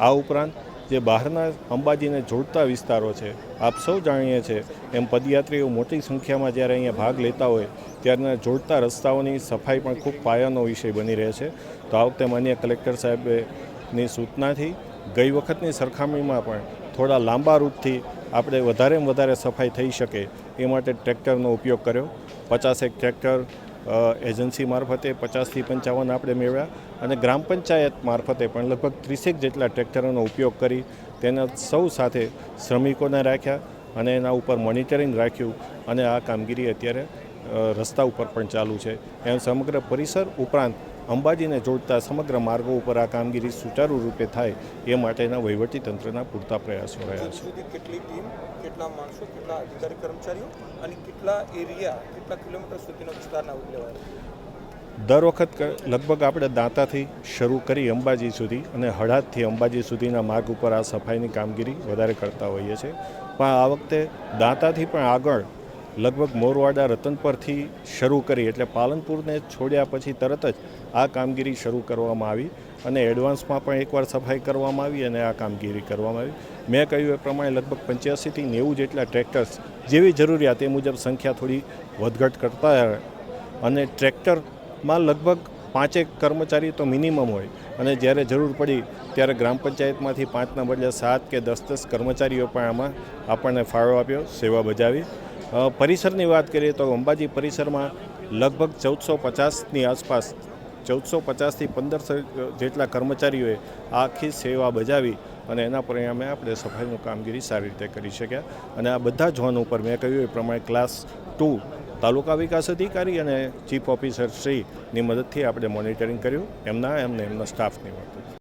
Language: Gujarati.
આ ઉપરાંત જે બહારના અંબાજીને જોડતા વિસ્તારો છે, આપ સૌ જાણીએ છીએ એમ પદયાત્રીઓ મોટી સંખ્યામાં જ્યારે અહીંયા ભાગ લેતા હોય, ત્યારના જોડતા રસ્તાઓની સફાઈ પણ ખૂબ પાયાનો વિષય બની રહે છે. તો આ વખતે માન્ય કલેક્ટર સાહેબની સૂચનાથી ગઈ વખતની સરખામણીમાં પણ થોડા લાંબા રૂટથી આપણે વધારેમાં વધારે સફાઈ થઈ શકે એ માટે ટ્રેક્ટરનો ઉપયોગ કર્યો. પચાસેક ટ્રેક્ટર એજન્સી મારફતે પચાસથી પંચાવન આપણે મેળવ્યા અને ગ્રામ પંચાયત મારફતે પણ લગભગ ત્રીસેક જેટલા ટ્રેક્ટરોનો ઉપયોગ કરી તેના સૌ સાથે શ્રમિકોને રાખ્યા અને એના ઉપર મોનિટરિંગ રાખ્યું અને આ કામગીરી અત્યારે રસ્તા ઉપર પણ ચાલુ છે. એમ સમગ્ર પરિસર ઉપરાંત અંબાજીને જોડતા સમગ્ર માર્ગો ઉપર આ કામગીરી સુચારુ રૂપે થાય એ માટેના વહીવટી તંત્રના પૂરતા પ્રયાસો રહ્યા છે. કેટલી ટીમ કેટલા માણસો કેટલા અધિકારી કર્મચારીઓ અને કેટલા એરિયા કેટલા કિલોમીટર સુધીનો વિસ્તારના લેવાય? દર વખત લગભગ આપણે દાંતાથી શરૂ કરી અંબાજી સુધી અને હળાદથી અંબાજી સુધીના માર્ગ ઉપર આ સફાઈની કામગીરી વધારે કરતા હોઈએ છીએ. પણ આ વખતે દાંતાથી પણ આગળ લગભગ મોરવાડા રતન પરથી શરૂ કરી એટલે પાલનપુરને છોડ્યા પછી તરત જ આ કામગીરી શરૂ કરવામાં આવી અને એડવાન્સમાં પણ એકવાર સફાઈ કરવામાં આવી અને આ કામગીરી કરવામાં આવી. મેં કહ્યું એ પ્રમાણે લગભગ પંચ્યાસીથી નેવું જેટલા ટ્રેક્ટર્સ જેવી જરૂરિયાત એ મુજબ સંખ્યા થોડી વધઘટ કરતા અને ટ્રેક્ટરમાં લગભગ પાંચેક કર્મચારી તો મિનિમમ હોય અને જ્યારે જરૂર પડી ત્યારે ગ્રામ પંચાયતમાંથી પાંચના બદલે સાત કે દસ દસ કર્મચારીઓ પણ આમાં આપણને ફાળો આપ્યો, સેવા બજાવી પરિસરની વાત કરીએ તો અંબાજી પરિસરમાં લગભગ ચૌદસો પચાસની આસપાસ, ચૌદસો પચાસથી પંદરસો જેટલા કર્મચારીઓએ આખી સેવા બજાવી અને એના પરિણામે આપણે સફાઈનું કામગીરી સારી રીતે કરી શક્યા. અને આ બધા ઝોન ઉપર મેં કહ્યું, એ પ્રમાણે ક્લાસ ટુ તાલુકા વિકાસ અધિકારી અને ચીફ ઓફિસર શ્રીની મદદથી આપણે મોનિટરિંગ કર્યું. એમના, એમને, એમના સ્ટાફની મદદ